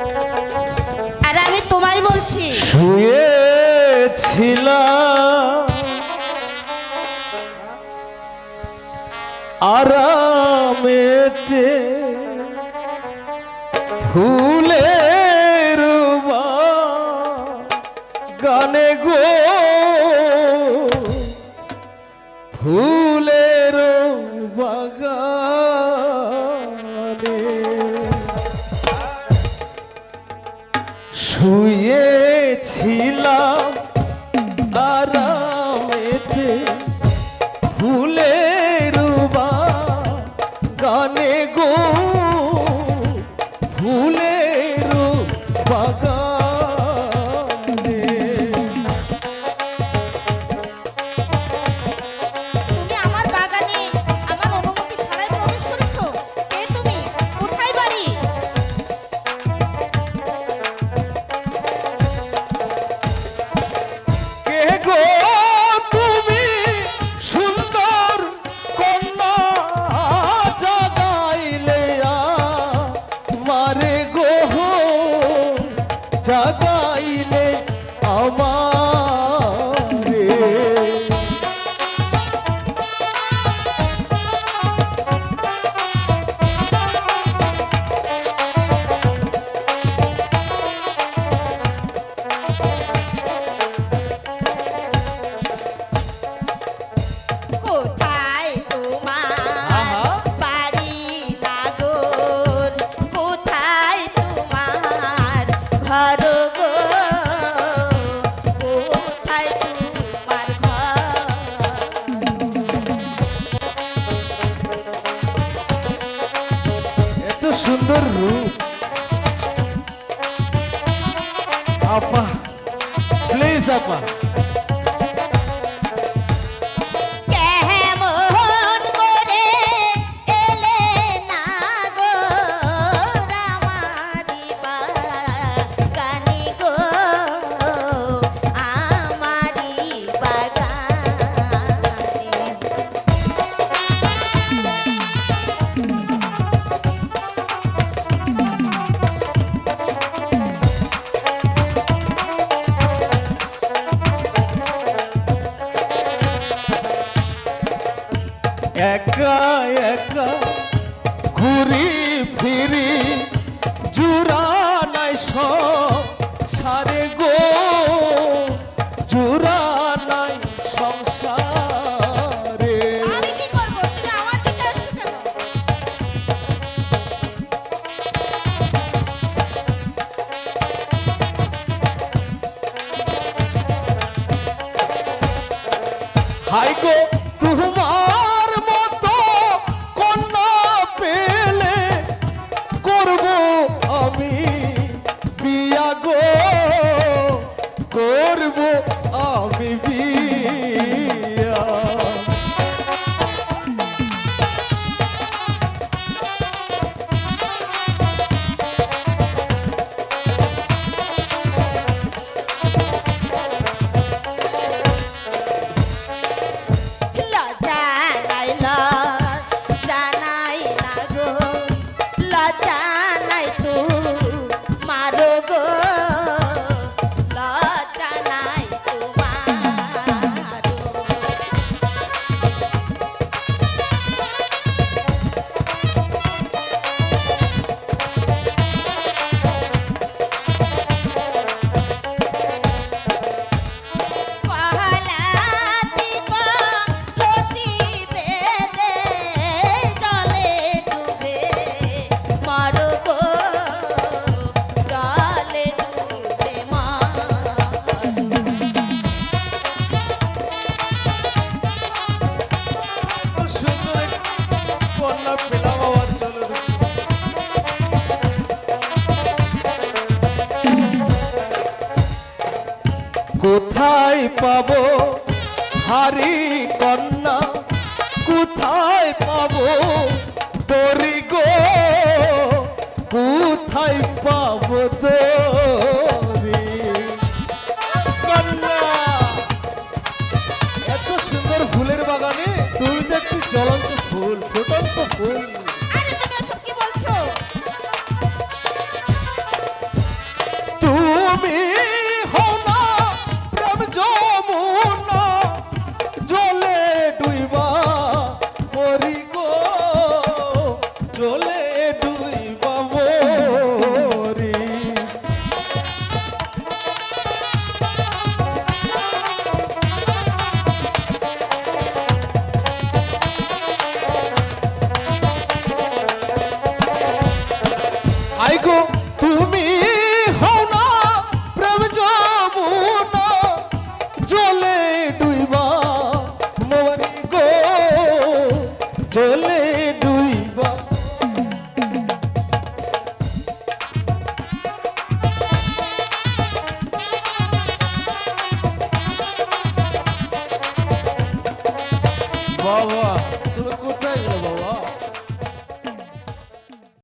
আর আমি তোমায় বলছি। শুয়েছিলাম। আরামেতে ফুলের গানে গো। ফুলের শুয়েছিলাম আরামেতে রুবা গানে গো ফুলের বাগানে আমারে সুন্দর রূপ আপা প্লিজ আপা একা একা ঘুরি ফিরি জুরা নাই সারে গো। জুরা নাই সংসারে। হাই গো কোথায় পাবো? হারি কন্যা, কোথায় পাবো? তরি গো, কোথায় পাব তরি কন্যা, এত সুন্দর ফুলের বাগানে তুমি তো একটি জ্বলন্ত আইগো তুমি